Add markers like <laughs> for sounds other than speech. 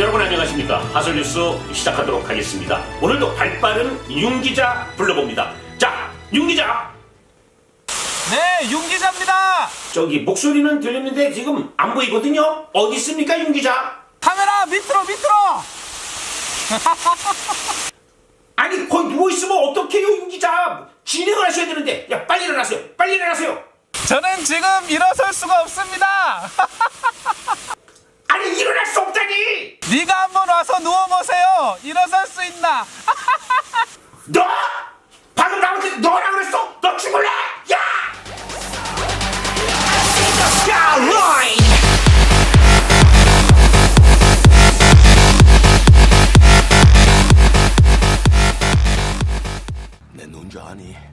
여러분 안녕하십니까? 하설뉴스 시작하도록 하겠습니다. 오늘도 발빠른 윤기자 불러봅니다. 자 윤 기자! 네, 윤 기자입니다. 저기 목소리는 들리는데 지금 안 보이거든요? 어디 있습니까 윤 기자? 카메라 밑으로 밑으로. <laughs> 아니 거기 누워있으면 어떡해요 윤 기자? 진행을 하셔야 되는데. 야 빨리 일어나세요. 빨리 일어나세요. 저는 지금 일어설 수가 없습니다. <laughs> 일어설 수 있나? <laughs> 너 방금 나한테 너라 그랬어? 너 죽을래? 야! 내눈 아니.